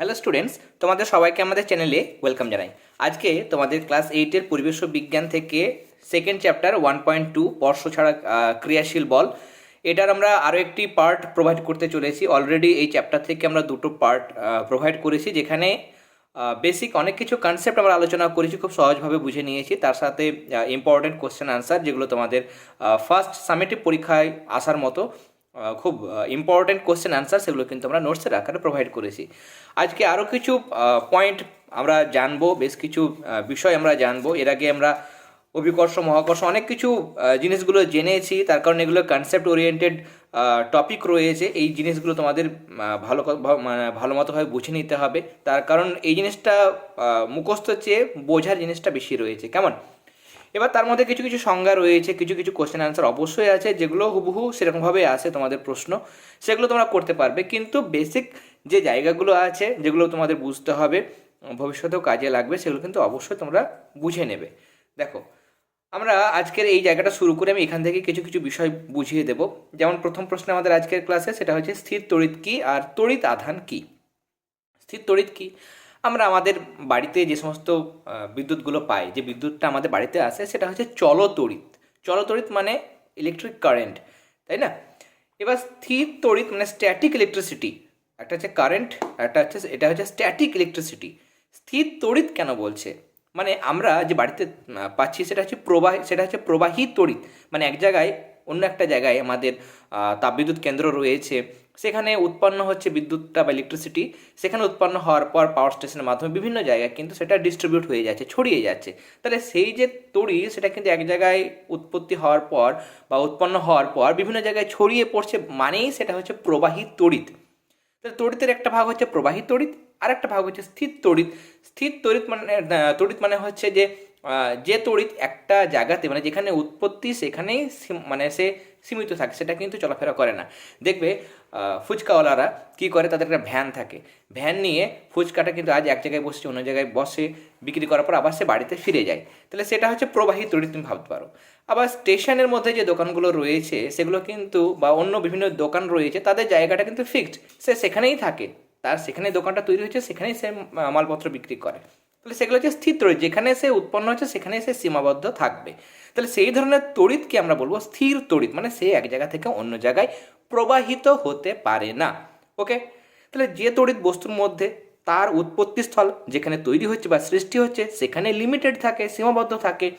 Hello students তোমাদের সবাইকে আমাদের চ্যানেলে ওয়েলকাম জানাই। আজকে তোমাদের ক্লাস এইটের পরিবেশ বিজ্ঞান থেকে second chapter one point two স্পর্শ ছাড়া ক্রিয়াশীল বল। এটার আমরা আরও একটি পার্ট প্রোভাইড করতে চলেছি। অলরেডি এই চ্যাপ্টার থেকে আমরা দুটো পার্ট প্রোভাইড করেছি, যেখানে বেসিক অনেক কিছু কনসেপ্ট আমরা আলোচনা করেছি, খুব সহজভাবে বুঝে নিয়েছি। তার সাথে ইম্পর্টেন্ট কোশ্চেন আনসার যেগুলো তোমাদের ফার্স্ট সামেটিভ পরীক্ষায় আসার মতো। খুব ইম্পর্টেন্ট কোশ্চেন আনসার সেগুলো কিন্তু আমরা নোটসের আকারে প্রোভাইড করেছি। আজকে আরও কিছু পয়েন্ট আমরা জানব, বেশ কিছু বিষয় আমরা জানব। এর আগে আমরা অভিকর্ষ, মহাকর্ষ অনেক কিছু জিনিসগুলো জেনেছি। তার কারণে এগুলো কনসেপ্ট ওরিয়েন্টেড টপিক রয়েছে। এই জিনিসগুলো তোমাদের ভালো মানে ভালো মতোভাবে বুঝে নিতে হবে। তার কারণ এই জিনিসটা মুখস্থ চেয়ে বোঝার জিনিসটা বেশি রয়েছে। কেমন? এবার তার মধ্যে কিছু কিছু সংজ্ঞা রয়েছে, কিছু কিছু কোশ্চেন আনসার অবশ্যই আছে, যেগুলো হুবহু সেরকমভাবে আসে তোমাদের প্রশ্ন, সেগুলো তোমরা করতে পারবে। কিন্তু বেসিক যে জায়গাগুলো আছে, যেগুলো তোমাদের বুঝতে হবে, ভবিষ্যতেও কাজে লাগবে, সেগুলো কিন্তু অবশ্যই তোমরা বুঝে নেবে। দেখো, আমরা আজকের এই জায়গাটা শুরু করে আমি এখান থেকে কিছু কিছু বিষয় বুঝিয়ে দেব। যেমন প্রথম প্রশ্ন আমাদের আজকের ক্লাসে সেটা হচ্ছে স্থির তড়িৎ কী আর তড়িৎ আধান কী? স্থির তড়িৎ কী? আমরা আমাদের বাড়িতে যে সমস্ত বিদ্যুৎগুলো পাই, যে বিদ্যুৎটা আমাদের বাড়িতে আসে, সেটা হচ্ছে চলতড়িৎ। চলতড়িৎ মানে ইলেকট্রিক কারেন্ট তাই না? এবার স্থির তড়িৎ মানে স্ট্যাটিক ইলেকট্রিসিটি একটা হচ্ছে কারেন্ট একটা হচ্ছে, এটা হচ্ছে স্ট্যাটিক ইলেকট্রিসিটি স্থির তড়িৎ কেন বলছে? মানে আমরা যে বাড়িতে পাচ্ছি সেটা হচ্ছে প্রবাহ, সেটা হচ্ছে প্রবাহী তড়িৎ। মানে এক জায়গায়, অন্য একটা জায়গায় আমাদের তাপবিদ্যুৎ কেন্দ্র রয়েছে সেখানে উৎপন্ন হচ্ছে বিদ্যুৎটা বা ইলেকট্রিসিটি সেখানে উৎপন্ন হওয়ার পর পাওয়ার স্টেশনের মাধ্যমে বিভিন্ন জায়গায় কিন্তু সেটা ডিস্ট্রিবিউট হয়ে যাচ্ছে, ছড়িয়ে যাচ্ছে। তাহলে সেই যে তড়ি, সেটা কিন্তু এক জায়গায় উৎপত্তি হওয়ার পর বা উৎপন্ন হওয়ার পর বিভিন্ন জায়গায় ছড়িয়ে পড়ছে মানেই সেটা হচ্ছে প্রবাহী তড়িৎ। তাহলে তড়িতের একটা ভাগ হচ্ছে প্রবাহী তড়িৎ আর একটা ভাগ হচ্ছে স্থির তড়িৎ। স্থির তড়িৎ মানে তড়িৎ মানে হচ্ছে যে যে তড়িৎ একটা জায়গাতে মানে যেখানে উৎপত্তি সেখানেই মানে সে সীমিত থাকে, সেটা কিন্তু চলাফেরা করে না। দেখবে ফুচকাওয়ালারা কী করে, তাদের একটা ভ্যান থাকে। ভ্যান নিয়ে ফুচকাটা কিন্তু আজ এক জায়গায় বসছে, অন্য জায়গায় বসে বিক্রি করার পর আবার সে বাড়িতে ফিরে যায়। তাহলে সেটা হচ্ছে প্রবাহী তড়িৎ তুমি ভাবতে পারো। আবার স্টেশনের মধ্যে যে দোকানগুলো রয়েছে, সেগুলো কিন্তু বা অন্য বিভিন্ন দোকান রয়েছে, তাদের জায়গাটা কিন্তু ফিক্সড। সে সেখানেই থাকে। তার সেখানে দোকানটা তৈরি হয়েছে সেখানেই সে মালপত্র বিক্রি করে। তাহলে সেগুলো হচ্ছে স্থির তড়িৎ। যেখানে সে উৎপন্ন হচ্ছে সেখানে সে সীমাবদ্ধ থাকবে। তাহলে সেই ধরনের তড়িৎকে আমরা বলব স্থির তড়িৎ। মানে সে এক জায়গা থেকে অন্য জায়গায় প্রবাহিত হতে পারে না। ওকে? তাহলে যে তড়িৎ বস্তুর মধ্যে তার উৎপত্তিস্থল যেখানে তৈরি হচ্ছে বা সৃষ্টি হচ্ছে, সেখানে লিমিটেড থাকে, সীমাবদ্ধ থাকে,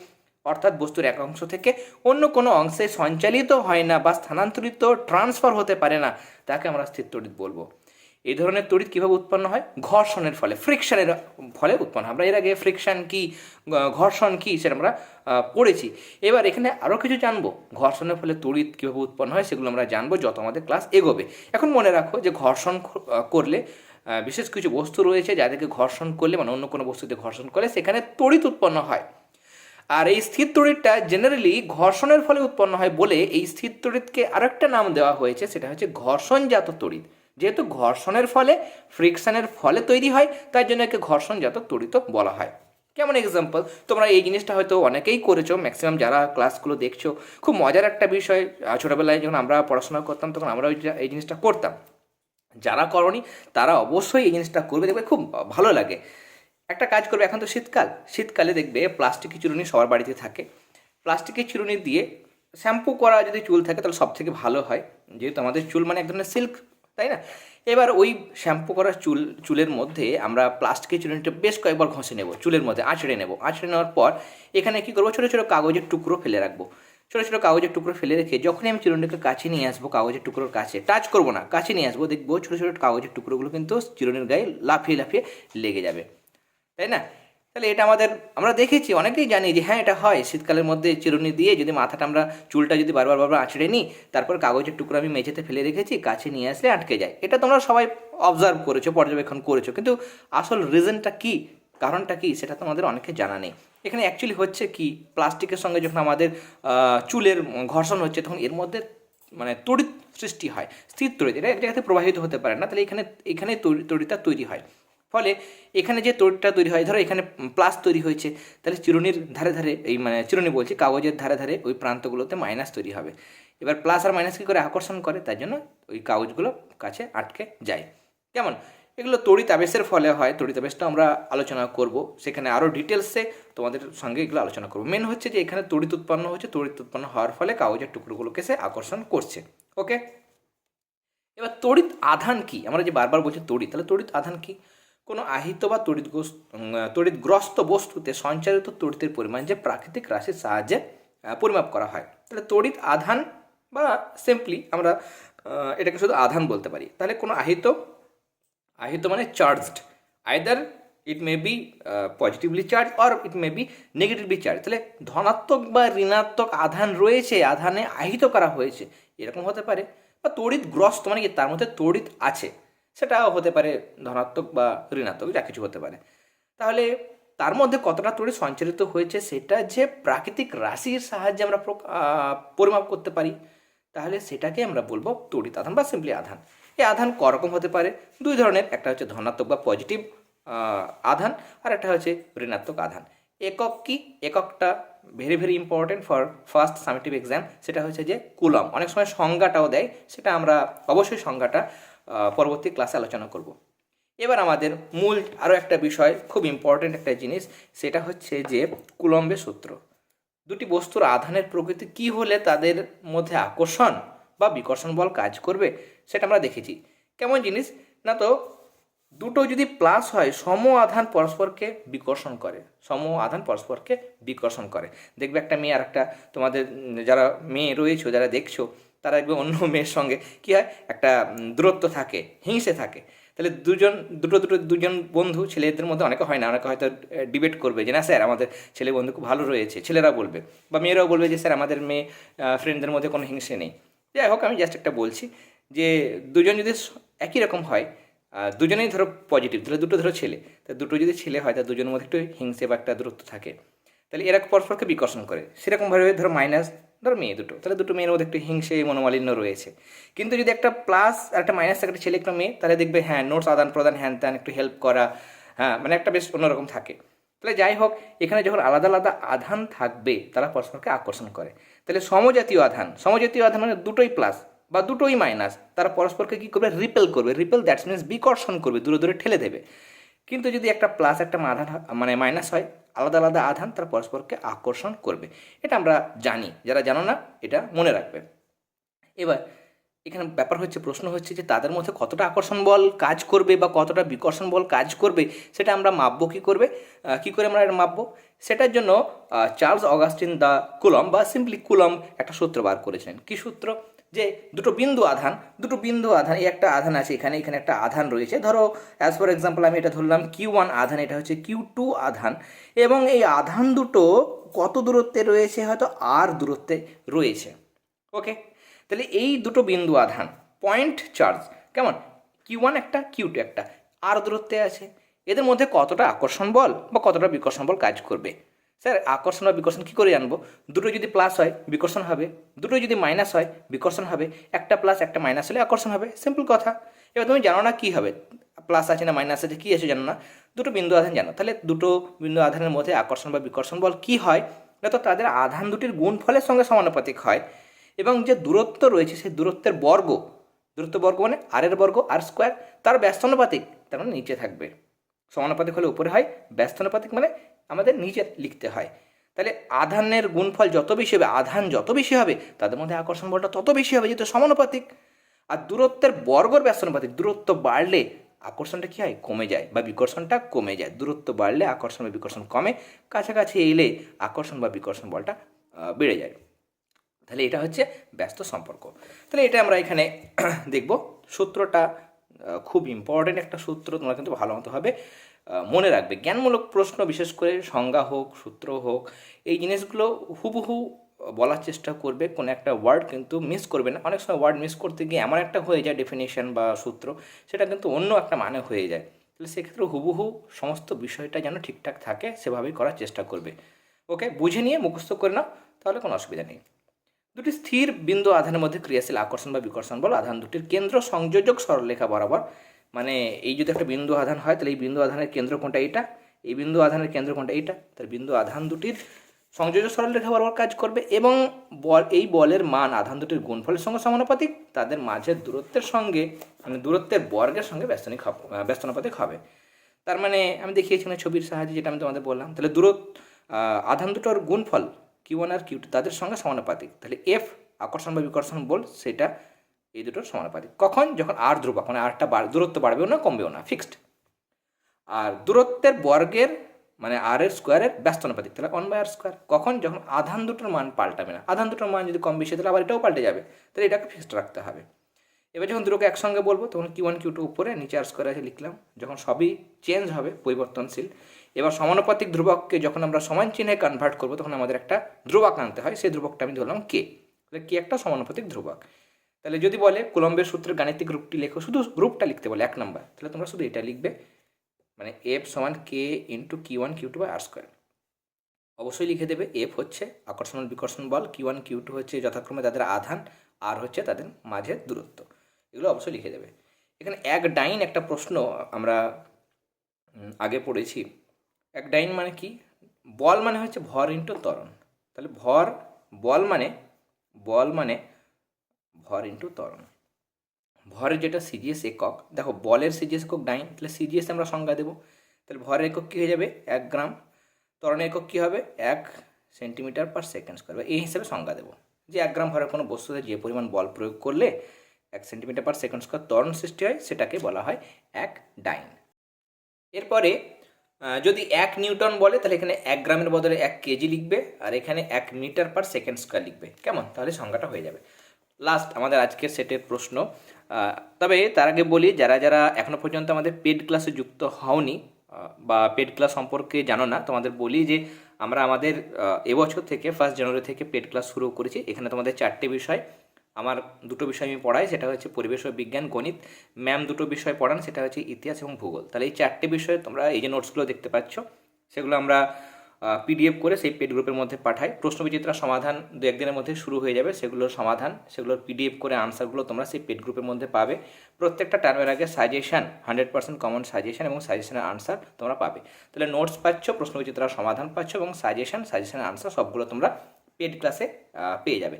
অর্থাৎ বস্তুর এক অংশ থেকে অন্য কোনো অংশে সঞ্চালিত হয় না বা স্থানান্তরিত ট্রান্সফার হতে পারে না, তাকে আমরা স্থির তড়িৎ বলব। এই ধরনের তড়িৎ কীভাবে উৎপন্ন হয়? ঘর্ষণের ফলে ফ্রিকশনের ফলে উৎপন্ন আমরা এর আগে ফ্রিকশন কি, ঘর্ষণ কি সেটা আমরা পড়েছি। এবার এখানে আরও কিছু জানব। ঘর্ষণের ফলে তড়িৎ কীভাবে উৎপন্ন হয় সেগুলো আমরা জানব যত আমাদের ক্লাস এগোবে। এখন মনে রাখো যে ঘর্ষণ করলে বিশেষ কিছু বস্তু রয়েছে যাদেরকে ঘর্ষণ করলে মানে অন্য কোনো বস্তুতে ঘর্ষণ করলে সেখানে তড়িৎ উৎপন্ন হয়। আর এই স্থির তড়িৎটা জেনারেলি ঘর্ষণের ফলে উৎপন্ন হয় বলে এই স্থির তড়িৎকে আরেকটা নাম দেওয়া হয়েছে, সেটা হচ্ছে ঘর্ষণজাত তড়িৎ। যেহেতু ঘর্ষণের ফলে ফ্রিকশনের ফলে তৈরি হয়, তাই জন্য একে ঘর্ষণজাত তড়িৎ বলা হয়। কেমন এক্সাম্পল তোমরা এই জিনিসটা হয়তো অনেকেই করেছ ম্যাক্সিমাম যারা ক্লাসগুলো দেখছ, খুব মজার একটা বিষয় ছোটোবেলায় যখন আমরা পড়াশোনা করতাম, তখন আমরা এই জিনিসটা করতাম। যারা করনি, তারা অবশ্যই এই জিনিসটা করবে, দেখবে খুব ভালো লাগে। একটা কাজ করবে, এখন তো শীতকাল। শীতকালে দেখবে প্লাস্টিকের চিরুনি সবার বাড়িতে থাকে। প্লাস্টিকের চিরুনি দিয়ে শ্যাম্পু করা যদি চুল থাকে, তাহলে সব থেকে ভালো হয়। যেহেতু আমাদের চুল মানে এক ধরনের সিল্ক তাই না? এবার ওই শ্যাম্পু করা চুল, চুলের মধ্যে আমরা প্লাস্টিকের চিরুনিটা বেশ কয়েকবার ঘষে নেব, চুলের মধ্যে আঁচড়ে নেব। আঁচড়ে নেওয়ার পর এখানে কী করব? ছোটো ছোটো কাগজের টুকরো ফেলে রাখব। ছোটো ছোটো কাগজের টুকরো ফেলে রেখে যখনই আমি চিরুনিটাকে কাছে নিয়ে আসব, কাগজের টুকরোর কাছে, টাচ করব না, কাছে নিয়ে আসব, দেখব ছোটো ছোটো কাগজের টুকরোগুলো কিন্তু চিরুনির গায়ে লাফিয়ে লাফিয়ে লেগে যাবে। তাই না? তাহলে এটা আমাদের, আমরা দেখেছি, অনেকেই জানি যে হ্যাঁ এটা হয়। শীতকালের মধ্যে চিরুনি দিয়ে যদি মাথাটা আমরা, চুলটা যদি বারবার বারবার আঁচড়ে নিই, তারপর কাগজের টুকরো আমি মেঝেতে ফেলে রেখেছি, কাছে নিয়ে আসলে আটকে যায়। এটা তোমরা সবাই অবজার্ভ করেছ, পর্যবেক্ষণ করেছ। কিন্তু আসল রিজনটা কি, কারণটা কি, সেটা তোমাদের অনেকে জানা নেই। এখানে অ্যাকচুয়ালি হচ্ছে কি, প্লাস্টিকের সঙ্গে যখন আমাদের চুলের ঘর্ষণ হচ্ছে, তখন এর মধ্যে মানে তড়িৎ সৃষ্টি হয়। স্থির তড়িৎ, এটা এক জায়গাতে প্রবাহিত হতে পারে না, তাহলে এখানে এখানে তড়ি- তড়িৎটা তৈরি হয়। ফলে এখানে যে তড়িৎটা তৈরি হয়, ধরো এখানে প্লাস তৈরি হয়েছে, তাহলে চিরুনির ধারে ধারে এই মানে চিরুনি বলছি, কাগজের ধারে ধারে ওই প্রান্তগুলোতে মাইনাস তৈরি হবে। এবার প্লাস আর মাইনাস কী করে আকর্ষণ করে? তার জন্য ওই কাগজগুলো কাছে আটকে যায়। কেমন? এগুলো তড়িৎ আবেশের ফলে হয় তড়িৎ আবেশটা আমরা আলোচনা করব, সেখানে আরও ডিটেলসে তোমাদের সঙ্গে এগুলো আলোচনা করব। মেন হচ্ছে যে এখানে তড়িৎ উৎপন্ন হচ্ছে, তড়িৎ উৎপন্ন হওয়ার ফলে কাগজের টুকরোগুলোকে সে আকর্ষণ করছে। ওকে এবার তড়িৎ আধান কি? আমরা যে বারবার বলছি তড়িৎ, তাহলে তড়িৎ আধান কি? কোনো আহিত বা তড়িৎগ্রস্ত তড়িৎগ্রস্ত বস্তুতে সঞ্চারিত তড়িতের পরিমাণ যে প্রাকৃতিক রাশির সাহায্যে পরিমাপ করা হয়। তাহলে তড়িৎ আধান বা সিম্পলি আমরা এটাকে শুধু আধান বলতে পারি। তাহলে কোনো আহিত আহিত মানে charged either it may be positively charge or it may be negatively charge তাহলে ধনাত্মক বা ঋণাত্মক আধান রয়েছে, আধানে আহিত করা হয়েছে, এরকম হতে পারে। বা তড়িৎগ্রস্ত মানে কি? তার মধ্যে তড়িৎ আছে। সেটাও হতে পারে ধনাত্মক বা ঋণাত্মক, যা কিছু হতে পারে। তাহলে তার মধ্যে কতটা তড়িৎ সঞ্চালিত হয়েছে সেটা যে প্রাকৃতিক রাশির সাহায্যে আমরা পরিমাপ করতে পারি, তাহলে সেটাকে আমরা বলব তড়িৎ আধান বা সিম্পলি আধান। এই আধান করকম হতে পারে, দুই ধরনের, একটা হচ্ছে ধনাত্মক বা পজিটিভ আধান, আর একটা হচ্ছে ঋণাত্মক আধান। একক কি? এককটা very very important for first summative exam সেটা হচ্ছে যে কুলম অনেক সময় সংজ্ঞাটাও দেয়, সেটা আমরা অবশ্যই সংজ্ঞাটা পরবর্তী ক্লাসে আলোচনা করব। এবার আমাদের মূল আরও একটা বিষয়, খুব ইম্পর্টেন্ট একটা জিনিস, সেটা হচ্ছে যে কুলম্বের সূত্র। দুটি বস্তুর আধানের প্রকৃতি কি হলে তাদের মধ্যে আকর্ষণ বা বিকর্ষণ বল কাজ করবে, সেটা আমরা দেখেছি। কেমন জিনিস? না তো, দুটো যদি প্লাস হয়, সম আধান পরস্পরকে বিকর্ষণ করে। সম আধান পরস্পরকে বিকর্ষণ করে। দেখবে একটা মেয়ে আর একটা তোমাদের যারা মেয়ে রয়েছে, যারা দেখছ তারা দেখবে অন্য মেয়ের সঙ্গে। কী হয়? একটা দূরত্ব থাকে, হিংসে থাকে। তাহলে দুজন, দুটো দুটো, দুজন বন্ধু ছেলেদের মধ্যে অনেকে হয় না। অনেকে হয়তো ডিবেট করবে যে, না স্যার, আমাদের ছেলে বন্ধু খুব ভালো রয়েছে। ছেলেরা বলবে বা মেয়েরাও বলবে যে, স্যার, আমাদের মেয়ে ফ্রেন্ডদের মধ্যে কোনো হিংসে নেই। যাই হোক, আমি জাস্ট একটা বলছি যে, দুজন যদি একই রকম হয় দুজনেই ধরো পজিটিভ তাহলে দুটো ধরো ছেলে। তা দুটো যদি ছেলে হয়, তা দুজনের মধ্যে একটু হিংসে বা একটা দূরত্ব থাকে। তাহলে এরা পরস্পরকে বিকর্ষণ করে। সেরকমভাবে ধরো মাইনাস ধরো মেয়ে দুটো, তাহলে দুটো মেয়ের মধ্যে একটু হিংসে মনোমালিন্য রয়েছে। কিন্তু যদি একটা প্লাস আর একটা মাইনাস একটা ছেলে, একটা মেয়ে, তাহলে দেখবে হ্যাঁ নোটস আদান প্রদান, হ্যান ত্যান, একটু হেল্প করা হ্যাঁ মানে একটা বেশ অন্যরকম থাকে। তাহলে যাই হোক, এখানে যখন আলাদা আলাদা আধান থাকবে, তারা পরস্পরকে আকর্ষণ করে। তাহলে সমজাতীয় আধান সমজাতীয় আধান মানে দুটোই প্লাস বা দুটোই মাইনাস তারা পরস্পরকে কী করবে? রিপেল করবে। রিপেল দ্যাটস মিনস বিকর্ষণ করবে, দূরে দূরে ঠেলে দেবে। কিন্তু যদি একটা প্লাস একটা আধান মানে মাইনাস হয় আলাদা আলাদা আধান তারা পরস্পরকে আকর্ষণ করবে। এটা আমরা জানি, যারা জানো না, এটা মনে রাখবে। এবার, এখানে ব্যাপার হচ্ছে, প্রশ্ন হচ্ছে যে তাদের মধ্যে কতটা আকর্ষণ বল কাজ করবে বা কতটা বিকর্ষণ বল কাজ করবে, সেটা আমরা মাপবো কী করবে? কী করে আমরা এটা মাপবো? সেটার জন্য চার্লস অগাস্টিন দ্য কুলম বা সিম্পলি কুলম একটা সূত্র বার করেছিলেন। কী সূত্র? যে দুটো বিন্দু আধান, দুটো বিন্দু আধান, এই একটা আধান আছে এখানে এখানে একটা আধান রয়েছে। ধরো অ্যাজ ফর এক্সাম্পল আমি এটা ধরলাম কিউ ওয়ান আধান, এটা হচ্ছে কিউ টু আধান। এবং এই আধান দুটো কত দূরত্বে রয়েছে? হয়তো আর দূরত্বে রয়েছে। ওকে তাহলে এই দুটো বিন্দু আধান পয়েন্ট চার্জ কেমন? কিউ ওয়ান একটা কিউ টু একটা। আর দূরত্বে আছে। এদের মধ্যে কতটা আকর্ষণ বল বা কতটা বিকর্ষণ বল কাজ করবে? স্যার, আকর্ষণ বা বিকর্ষণ কী করে জানব? দুটো যদি প্লাস হয়, বিকর্ষণ হবে। দুটো যদি মাইনাস হয়, বিকর্ষণ হবে। একটা প্লাস একটা মাইনাস হলে আকর্ষণ হবে। সিম্পল কথা। এবার তুমি জানো না কী হবে? প্লাস আছে না মাইনাস আছে, কী আছে জানো না? দুটো বিন্দু আধান জানো। তাহলে দুটো বিন্দু আধানের মধ্যে আকর্ষণ বা বিকর্ষণ বল কী হয়? না তো তাদের আধান দুটির গুণফলের সঙ্গে সমানুপাতিক হয়। এবং যে দূরত্ব রয়েছে, সেই দূরত্বের বর্গ, দূরত্ব বর্গ মানে আর এর বর্গ আর স্কোয়ার তার ব্যস্তানুপাতিক তার মানে নিচে থাকবে। সমানুপাতিক হলে উপরে হয়, ব্যস্তানুপাতিক মানে আমাদের নিচে লিখতে হয়। তাহলে আধানের গুণফল যত বেশি হবে, আধান যত বেশি হবে, তাদের মধ্যে আকর্ষণ বলটা তত বেশি হবে যেহেতু সমানুপাতিক। আর দূরত্বের বর্গর ব্যস্তানুপাতিক, দূরত্ব বাড়লে আকর্ষণটা কী হয়? কমে যায় বা বিকর্ষণটা কমে যায়। দূরত্ব বাড়লে আকর্ষণ বা বিকর্ষণ কমে, কাছাকাছি এলে আকর্ষণ বা বিকর্ষণ বলটা বেড়ে যায়। তাহলে এটা হচ্ছে ব্যস্ত সম্পর্ক। তাহলে এটা আমরা এখানে দেখব। সূত্রটা খুব ইম্পর্টেন্ট একটা সূত্র তোমরা কিন্তু ভালো মতোভাবে আহ, মনে রাখবে জ্ঞানমূলক প্রশ্ন বিশেষ করে সংজ্ঞা হোক সূত্র হোক এই জিনিসগুলো হুবহু বলার চেষ্টা করবে কোনো একটা ওয়ার্ড কিন্তু মিস করবে না। অনেক সময় ওয়ার্ড মিস করতে গিয়ে এমন একটা হয়ে যায় ডেফিনেশন বা সূত্র সেটা কিন্তু অন্য একটা মানে হয়ে যায়। তাহলে সেক্ষেত্রে হুবহু সমস্ত বিষয়টা যেন ঠিকঠাক থাকে সেভাবেই করার চেষ্টা করবে। ওকে বুঝে নিয়ে মুখস্থ করে নাও তাহলে কোনো অসুবিধা নেই। দুটি স্থির বিন্দু আধানের মধ্যে ক্রিয়াশীল আকর্ষণ বা বিকর্ষণ। বল, আধান দুটির কেন্দ্র সংযোজক সরলরেখা বরাবর। মানে এই যদি একটা বিন্দু আধান হয়, তাহলে এই বিন্দু আধানের কেন্দ্র কোনটা এইটা? এই বিন্দু আধানের কেন্দ্র কোনটা এইটা? তাহলে বিন্দু আধান দুটির সংযোজক সরলরেখা বরাবর কাজ করবে এবং বল, এই বলের মান আধান দুটির গুণফলের সঙ্গে সমানুপাতিক, তাদের মাঝের দূরত্বের সঙ্গে মানে দূরত্বের বর্গের সঙ্গে ব্যস্তনিক ব্যস্তানুপাতিক হবে। তার মানে আমি দেখিয়েছি ছবির সাহায্যে যেটা আমি তোমাদের বললাম। তাহলে দূরত্ব আধান দুটোর গুণফল কিউ ওয়ান আর কিউ টু তাদের সঙ্গে সমানুপাতিক। তাহলে এফ আকর্ষণ বা বিকর্ষণ বল, সেটা এই দুটোর সমানুপাতিক। কখন? যখন আর ধ্রুবক মানে আরটা দূরত্ব বাড়বেও না, কমবেও না ফিক্সড আর দূরত্বের বর্গের মানে আর এর স্কোয়ারের ব্যস্ত অনুপাতিক তাহলে ওয়ান বাই আর স্কোয়ার কখন? যখন আধান দুটোর মান পাল্টাবে না। আধান দুটোর মান যদি কম বেশি তাহলে আবার এটাও পাল্টে যাবে। তাহলে এটাকে ফিক্সড রাখতে হবে। এবার যখন দুটোকে একসঙ্গে বলব, তখন কিউ ওয়ান কিউ টু উপরে নিচে আর স্কোয়ার আছে লিখলাম। যখন সবই চেঞ্জ হবে, পরিবর্তনশীল। এবার সমানুপাতিক ধ্রুবককে যখন আমরা সমান চিহ্নে কনভার্ট করব, তখন আমাদের একটা ধ্রুবক আনতে হয়। সেই ধ্রুবকটা আমি ধরলাম কে তাহলে কে একটা সমানুপাতিক ধ্রুবক। তাহলে যদি বলে কুলম্বের সূত্রের গাণিতিক রূপটি লেখো, শুধু রূপটা লিখতে বলে, এক নম্বর তাহলে তোমরা শুধু এটা লিখবে মানে এফ সমান K into Q one Q two by R square অবশ্যই লিখে দেবে এফ হচ্ছে আকর্ষণ, বিকর্ষণ বল কিউ ওয়ান কিউ টু হচ্ছে যথাক্রমে তাদের আধান আর হচ্ছে তাদের মাঝের দূরত্ব। এগুলো অবশ্যই লিখে দেবে। এখানে এক ডাইন একটা প্রশ্ন আমরা আগে পড়েছি। এক ডাইন মানে কি? বল মানে হচ্ছে ভর ইন্টু ত্বরণ। তাহলে ভর, বল মানে বল মানে ভর ইন্টু ত্বরণ। ভরের যেটা সিজিএস একক, দেখো বলের সিজিএস একক ডাইন, তাহলে সিজিএস আমরা সংজ্ঞা দেবো। তাহলে ভরের একক কী হয়ে যাবে? এক গ্রাম। ত্বরণের একক কী হবে? এক সেন্টিমিটার পার সেকেন্ড স্কোয়ার। এই হিসেবে সংজ্ঞা দেবো। যে এক গ্রাম ভরের কোনো বস্তুতে যে পরিমাণ বল প্রয়োগ করলে এক সেন্টিমিটার পার সেকেন্ড স্কোয়ার ত্বরণ সৃষ্টি হয়, সেটাকে বলা হয় এক ডাইন। এরপরে যদি এক নিউটন বলে, তাহলে এখানে এক গ্রামের বদলে এক কেজি লিখবে, আর এখানে এক মিটার পার সেকেন্ড স্কোয়ার লিখবে। কেমন? তাহলে সংখ্যাটা হয়ে যাবে। লাস্ট আমাদের আজকের সেটের প্রশ্ন। তবে তার আগে বলি, যারা যারা এখনও পর্যন্ত আমাদের পেড ক্লাসে যুক্ত হওনি বা পেড ক্লাস সম্পর্কে জানো না, তোমাদের বলি যে, আমরা আমাদের এবছর থেকে ফার্স্ট জানুয়ারি থেকে পেড ক্লাস শুরু করেছি। এখানে তোমাদের চারটে বিষয়। আমার দুটো বিষয় আমি পড়াই, সেটা হচ্ছে পরিবেশ ও বিজ্ঞান, গণিত। ম্যাম দুটো বিষয় পড়ান, সেটা হচ্ছে ইতিহাস এবং ভূগোল। তাহলে এই চারটে বিষয়ে তোমরা এই যে নোটসগুলো দেখতে পাচ্ছ, সেগুলো আমরা পিডিএফ করে সেই পেড গ্রুপের মধ্যে পাঠাই। প্রশ্নবিচিত্রা সমাধান দু একদিনের মধ্যে শুরু হয়ে যাবে, সেগুলোর সমাধান, সেগুলোর পিডিএফ করে আনসারগুলো তোমরা সেই পেড গ্রুপের মধ্যে পাবে। প্রত্যেকটা টার্মের আগে suggestion hundred percent common suggestion এবং সাজেশনের আনসার তোমরা পাবে। তাহলে নোটস পাচ্ছ, প্রশ্নবিচিত্রার সমাধান পাচ্ছ এবং সাজেশন সাজেশনের আনসার সবগুলো তোমরা পেড ক্লাসে পেয়ে যাবে।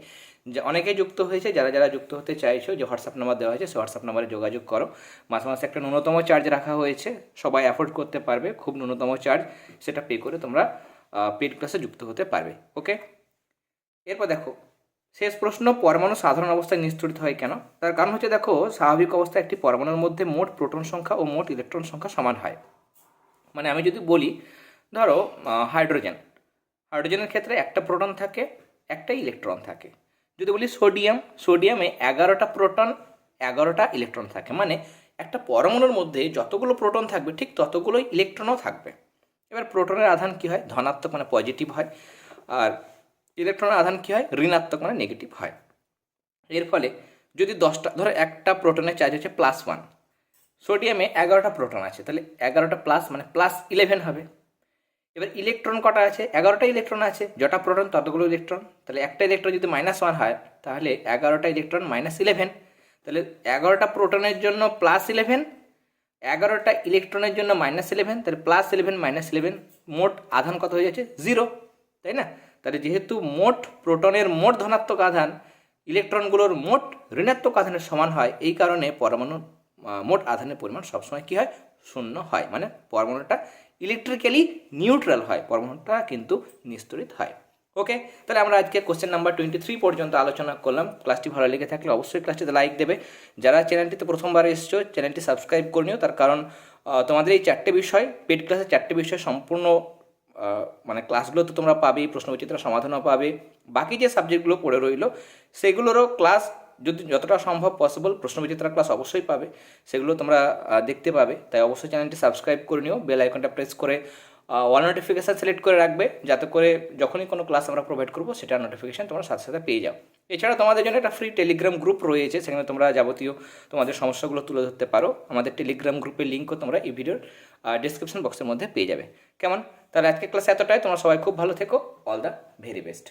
যে অনেকে যুক্ত হয়েছে, যারা যারা যুক্ত হতে চাইছো, যে হোয়াটসঅ্যাপ নাম্বার দেওয়া হয়েছে সেই হোয়াটসঅ্যাপ নাম্বারে যোগাযোগ করো। মাসে মাসে একটা ন্যূনতম চার্জ রাখা হয়েছে, সবাই অ্যাফোর্ড করতে পারবে, খুব ন্যূনতম চার্জ সেটা পে করে তোমরা পেড ক্লাসে যুক্ত হতে পারবে ওকে এরপর দেখো, শেষ প্রশ্ন, পরমাণু সাধারণ অবস্থায় নিঃস্তরিত হয় কেন? তার কারণ হচ্ছে দেখো, স্বাভাবিক অবস্থায় একটি পরমাণুর মধ্যে মোট প্রোটন সংখ্যা ও মোট ইলেকট্রন সংখ্যা সমান হয়। মানে আমি যদি বলি, ধরো হাইড্রোজেন হাইড্রোজেনের ক্ষেত্রে একটা প্রোটন থাকে, একটা ইলেকট্রন থাকে। যদি বলি সোডিয়াম, সোডিয়ামে এগারোটা প্রোটন, এগারোটা ইলেকট্রন থাকে। মানে একটা পরমাণুর মধ্যে যতগুলো প্রোটন থাকবে, ঠিক ততগুলোই ইলেকট্রনও থাকবে। এবার প্রোটনের আধান কী হয়? ধনাত্মক মানে পজিটিভ হয়। আর ইলেকট্রনের আধান কী হয়? ঋণাত্মক মানে নেগেটিভ হয়। এর ফলে যদি দশটা, ধরো একটা প্রোটনের চার্জ হচ্ছে প্লাস ওয়ান সোডিয়ামে এগারোটা প্রোটন আছে, তাহলে এগারোটা প্লাস মানে প্লাস ইলেভেন হবে। এবার ইলেকট্রন কটা আছে? এগারোটা ইলেকট্রন আছে। যটা প্রোটন ততগুলো ইলেকট্রন তাহলে একটা ইলেকট্রন যদি মাইনাস ওয়ান হয়, তাহলে এগারোটা ইলেকট্রন মাইনাস ইলেভেন তাহলে এগারোটা প্রোটনের জন্য প্লাস ইলেভেন এগারোটা ইলেকট্রনের জন্য মাইনাস ইলেভেন তাহলে প্লাস ইলেভেন মাইনাস ইলেভেন মোট আধান কত হয়ে যাচ্ছে? জিরো তাই না? তাহলে যেহেতু মোট প্রোটনের মোট ধনাত্মক আধান ইলেকট্রনগুলোর মোট ঋণাত্মক আধানের সমান হয়, এই কারণে পরমাণু মোট আধানের পরিমাণ সবসময় কী হয়? শূন্য হয়। মানে পরমাণুটা ইলেকট্রিক্যালি নিউট্রাল হয়, পরমাণুটা কিন্তু নিস্তরিত হয়। ওকে তাহলে আমরা আজকে কোশ্চেন নাম্বার টোয়েন্টি থ্রি পর্যন্ত আলোচনা করলাম। ক্লাসটি ভালো লেগে থাকলে অবশ্যই ক্লাসটিতে লাইক দেবে। যারা চ্যানেলটিতে প্রথমবার এসছো চ্যানেলটি সাবস্ক্রাইব করে নিও। তার কারণ তোমাদের এই চারটে বিষয় পেড ক্লাসের চারটে বিষয় সম্পূর্ণ মানে ক্লাসগুলো তো তোমরা পাবেই প্রশ্নবিচিত্র সমাধানও পাবে। বাকি যে সাবজেক্টগুলো পড়ে রইল, সেগুলোরও ক্লাস যদি যতটা সম্ভব পসিবল প্রশ্নবিচিত্রা ক্লাস অবশ্যই পাবে, সেগুলো তোমরা দেখতে পাবে। তাই অবশ্যই চ্যানেলটি সাবস্ক্রাইব করে নিও বেল আইকনটা প্রেস করে ওয়াল নোটিফিকেশান সিলেক্ট করে রাখবে, যাতে করে যখনই কোনো ক্লাস আমরা প্রোভাইড করব সেটার নোটিফিকেশান তোমরা সাথে সাথে পেয়ে যাও। এছাড়া তোমাদের জন্য একটা ফ্রি টেলিগ্রাম গ্রুপ রয়েছে, সেখানে তোমরা যাবতীয় তোমাদের সমস্যাগুলো তুলে ধরতে পারো। আমাদের টেলিগ্রাম গ্রুপের লিঙ্কও তোমরা এই ভিডিওর ডিসক্রিপশন বক্সের মধ্যে পেয়ে যাবে। কেমন? তাহলে আজকে ক্লাস এতটাই। তোমরা সবাই খুব ভালো থেকো। All the very best